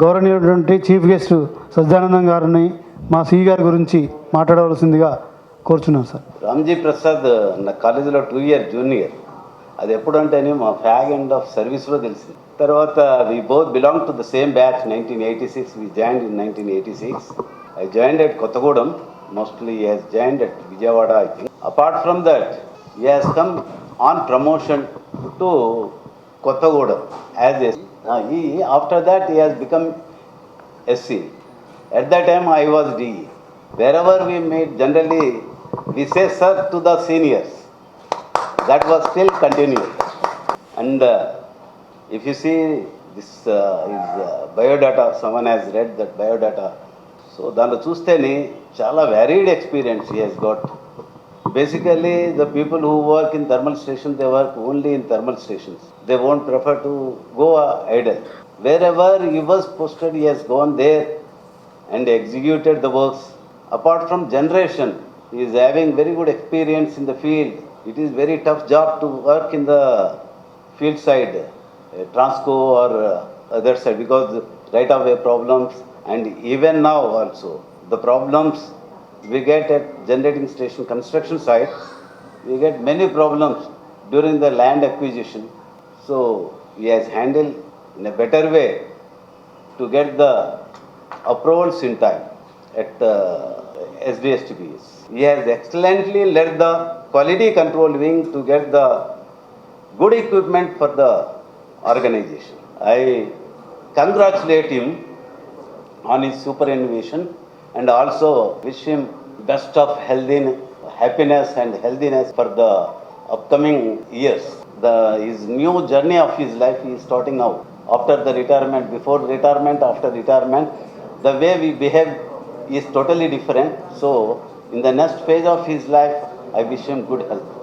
గౌరవనీయుటువంటి chief guest Sajjanandam గారిని మా C గారి గురించి మాట్లాడవలసిందిగా కోరుచున్నాను సార్. రామ్జీ ప్రసాద్ నా కాలేజీలో టూ ఇయర్ జూనియర్ అది ఎప్పుడంటేనే మా ఫ్యాగ్ అండ్ ఆఫ్ సర్వీస్లో తెలిసింది. తర్వాత we both belong to the same batch nineteen eighty six we join in nineteen eighty six I join at Kothagudem mostly has join at Vijayawada I think apart from that he come on promotion to to Kottagudam as a uh, he after that he has become SC. At that time I was DE. Wherever we meet generally we say sir to the seniors. That was still continued. And uh, if you see this uh, is uh, biodata, someone has read that biodata. So దాంట్లో చూస్తేనే చాలా varied experience he he's got basically the people who work in thermal station they work only in thermal stations they wont prefer to go idle wherever ever was posted he has gone there and executed the works. Apart from generation, he is having very good experience in the field. It is very tough job to work in the field side, uh, Transco or uh, other side because right of way problems and even now also the problems we get at generating station construction site, we get many problems during the land acquisition. So he has handled in a better way to get the approvals in time at uh, the SDSTPs. He has excellently led the quality control wing to get the good equipment for the organization. I congratulate him on his superannuation and also wish him best of health in happiness and healthiness for the upcoming years. The his new journey of his life is starting now. After the retirement, before retirement, after retirement, the way we behave is totally different. So, in the next phase of his life, I wish him good health.